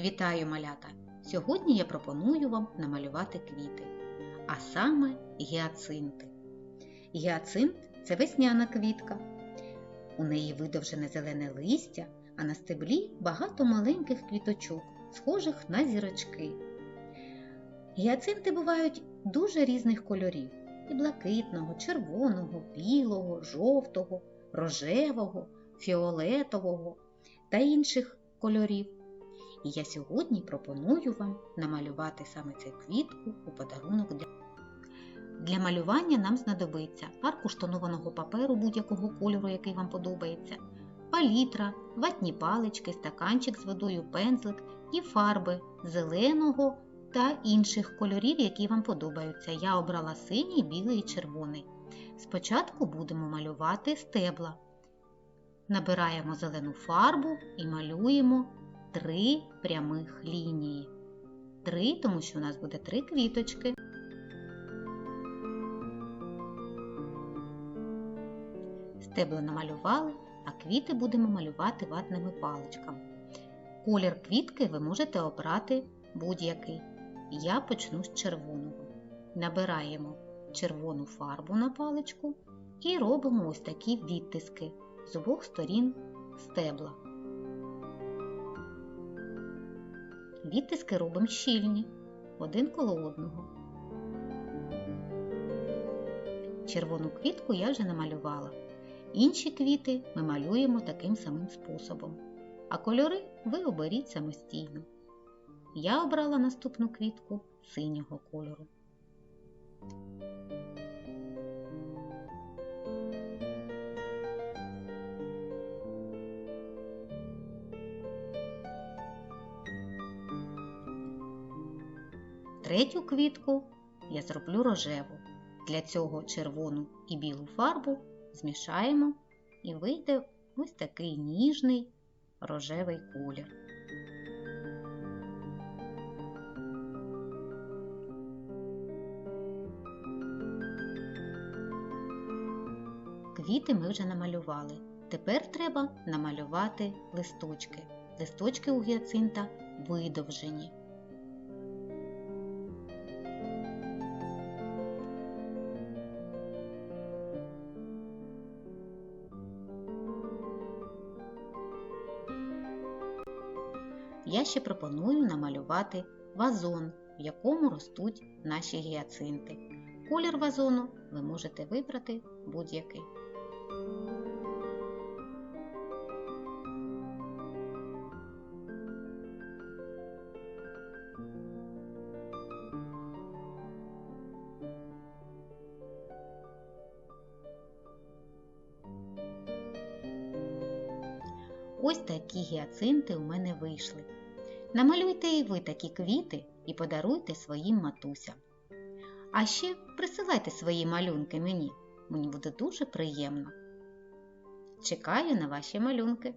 Вітаю малята! Сьогодні я пропоную вам намалювати квіти, а саме гіацинти. Гіацинт це весняна квітка. У неї видовжене зелене листя, а на стеблі багато маленьких квіточок, схожих на зірочки. Гіацинти бувають дуже різних кольорів: і блакитного, червоного, білого, жовтого, рожевого, фіолетового та інших кольорів. І я сьогодні пропоную вам намалювати саме цю квітку у подарунок для. Для малювання нам знадобиться аркуш тонованого паперу будь-якого кольору, який вам подобається, палітра, ватні палички, стаканчик з водою, пензлик і фарби зеленого та інших кольорів, які вам подобаються. Я обрала синій, білий і червоний. Спочатку будемо малювати стебла. Набираємо зелену фарбу і малюємо три прямих лінії. Три, тому що у нас буде три квіточки. Стебла намалювали, а квіти будемо малювати ватними паличками. Колір квітки ви можете обрати будь-який. Я почну з червоного. Набираємо червону фарбу на паличку і робимо ось такі відтиски з обох сторін стебла. Відтиски робимо щільні, один коло одного. Червону квітку я вже намалювала. Інші квіти ми малюємо таким самим способом, а кольори ви оберіть самостійно. Я обрала наступну квітку синього кольору. Третю квітку я зроблю рожеву. Для цього червону і білу фарбу змішаємо і вийде ось такий ніжний рожевий колір. Квіти ми вже намалювали. Тепер треба намалювати листочки. Листочки у гіацинта видовжені. Я ще пропоную намалювати вазон, в якому ростуть наші гіацинти. Колір вазону ви можете вибрати будь-який. Ось такі гіацинти у мене вийшли. Намалюйте і ви такі квіти і подаруйте своїм матусям. А ще присилайте свої малюнки мені. Мені буде дуже приємно. Чекаю на ваші малюнки.